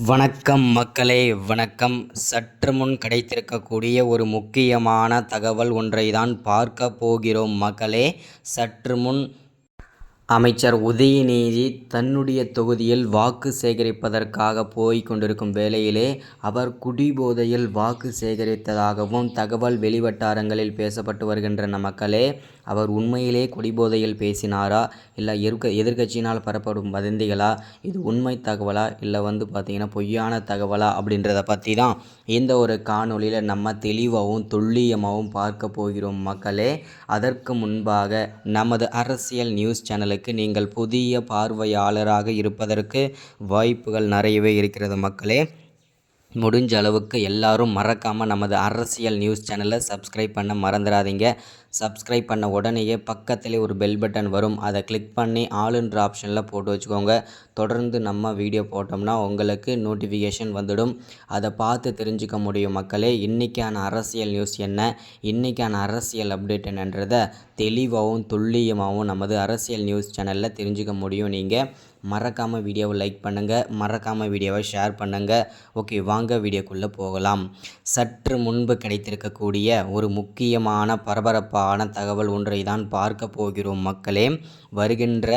வணக்கம் மக்களே வணக்கம். சற்று முன் கிடைத்திருக்கக்கூடிய ஒரு முக்கியமான தகவல் ஒன்றை தான் பார்க்க போகிறோம் மக்களே. சற்று முன் அமைச்சர் உதயநிதி தன்னுடைய தொகுதியில் வாக்கு சேகரிப்பதற்காக போய் கொண்டிருக்கும் வேளையிலே அவர் குடிபோதையில் வாக்கு சேகரித்ததாகவும் தகவல் வெளிவட்டாரங்களில் பேசப்பட்டு வருகின்றன மக்களே. அவர் உண்மையிலே குடிபோதையில் பேசினாரா? இல்லை எருக்க எதிர்கட்சியினால் பரப்படும் வதந்திகளா? இது உண்மை தகவலா? இல்லை வந்து பார்த்திங்கன்னா பொய்யான தகவலா? அப்படின்றத பற்றி தான் இந்த ஒரு காணொலியில் நம்ம தெளிவாகவும் துல்லியமாகவும் பார்க்க போகிறோம் மக்களே. அதற்கு முன்பாக நமது அரசியல் நியூஸ் சேனலுக்கு நீங்கள் புதிய பார்வையாளராக இருப்பதற்கு வாய்ப்புகள் நிறையவே இருக்கிறது மக்களே. முடிஞ்ச அளவுக்கு எல்லாரும் மறக்காமல் நமது அரசியல் நியூஸ் சேனலை சப்ஸ்கிரைப் பண்ண மறந்துடாதீங்க. சப்ஸ்கிரைப் பண்ண உடனேயே பக்கத்திலே ஒரு பெல் பட்டன் வரும். அதை கிளிக் பண்ணி ஆளுன்ற ஆப்ஷனில் போட்டு வச்சுக்கோங்க. தொடர்ந்து நம்ம வீடியோ போட்டோம்னா உங்களுக்கு நோட்டிஃபிகேஷன் வந்துடும். அதை பார்த்து தெரிஞ்சுக்க முடியும் மக்களே இன்றைக்கான அரசியல் நியூஸ் என்ன? இன்றைக்கான அரசியல் அப்டேட் என்னன்றதை தெளிவாகவும் துல்லியமாகவும் நமது அரசியல் நியூஸ் சேனலில் தெரிஞ்சுக்க முடியும் நீங்கள் மறக்காமல் வீடியோவை லைக் பண்ணுங்கள் மறக்காமல் வீடியோவை ஷேர் பண்ணுங்கள் ஓகே வாங்க. வீடியோக்குள்ளே போகலாம். சற்று முன்பு கிடைத்திருக்கக்கூடிய ஒரு முக்கியமான பரபரப்பான தகவல் ஒன்றை தான் பார்க்க போகிறோம் மக்களே. வருகின்ற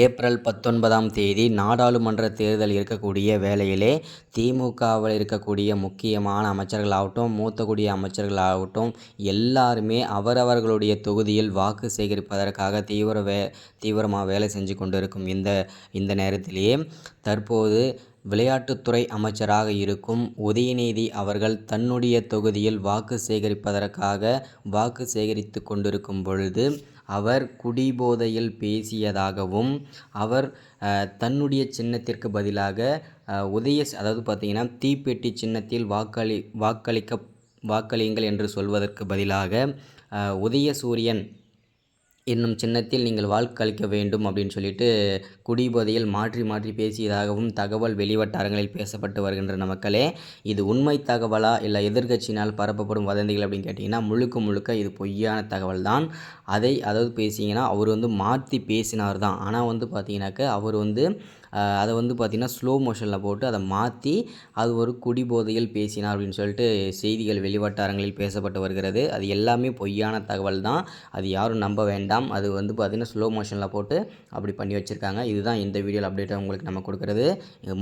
ஏப்ரல் பத்தொன்பதாம் தேதி நாடாளுமன்ற தேர்தல் இருக்கக்கூடிய வேளையிலே திமுகவில் இருக்கக்கூடிய முக்கியமான அமைச்சர்களாகட்டும் மூத்தக்கூடிய அமைச்சர்களாகட்டும் எல்லாருமே அவரவர்களுடைய தொகுதியில் வாக்கு சேகரிப்பதற்காக தீவிர வே தீவிரமாக வேலை செஞ்சு கொண்டிருக்கும் இந்த இந்த நேரத்திலேயே தற்போது விளையாட்டுத்துறை அமைச்சராக இருக்கும் உதயநிதி அவர்கள் தன்னுடைய தொகுதியில் வாக்கு சேகரிப்பதற்காக வாக்கு சேகரித்து கொண்டிருக்கும் பொழுது அவர் குடிபோதையில் பேசியதாகவும் அவர் தன்னுடைய சின்னத்திற்கு பதிலாக உதய அதாவது பார்த்திங்கன்னா தீப்பெட்டி சின்னத்தில் வாக்களி வாக்களிக்க வாக்களியுங்கள் என்று சொல்வதற்கு பதிலாக உதய சூரியன் என்னும் சின்னத்தில் நீங்கள் வாக்களிக்க வேண்டும் அப்படின்னு சொல்லிட்டு குடிபோதையில் மாற்றி மாற்றி பேசியதாகவும் தகவல் வெளிவட்டாரங்களில் பேசப்பட்டு வருகின்றன மக்களே இது உண்மை தகவலா இல்லை எதிர்கட்சியினால் பரப்பப்படும் வதந்திகள் அப்படின்னு கேட்டிங்கன்னா முழுக்க முழுக்க இது பொய்யான தகவல் தான் அதை அதாவது பேசிங்கன்னா அவர் வந்து மாற்றி பேசினார் தான் ஆனால் வந்து பார்த்தீங்கன்னாக்க அவர் வந்து அதை வந்து பார்த்திங்கன்னா ஸ்லோ மோஷனில் போட்டு அதை மாற்றி அது ஒரு குடிபோதையில் பேசினார் அப்படின்னு சொல்லிட்டு செய்திகள் வெளிவட்டாரங்களில் பேசப்பட்டு வருகிறது. அது எல்லாமே பொய்யான தகவல் தான். அது யாரும் நம்ப வேண்டாம். அது வந்து பார்த்திங்கன்னா ஸ்லோ மோஷனில் போட்டு அப்படி பண்ணி வச்சுருக்காங்க. இதுதான் இந்த வீடியோவில் அப்டேட்டாக உங்களுக்கு நம்ம கொடுக்குறது.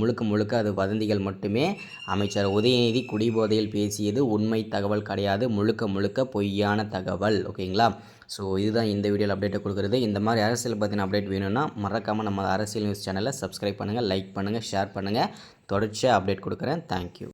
முழுக்க முழுக்க அது வதந்திகள் மட்டுமே. அமைச்சர் உதயநிதி குடிபோதையில் பேசியது உண்மை தகவல் கிடையாது. முழுக்க முழுக்க பொய்யான தகவல். ஓகேங்களா? ஸோ இதுதான் இந்த வீடியோவில் அப்டேட்டை கொடுக்குறது. இந்த மாதிரி அரசியல் பற்றின அப்டேட் வேணும்னா மறக்காமல் நம்ம அரசியல் நியூஸ் சேனலை சப்ஸ்கிரைப் பண்ணுங்கள் லைக் பண்ணுங்கள் ஷேர் பண்ணுங்கள் தொடர்ச்சியாக அப்டேட் கொடுக்குறேன். தேங்க்யூ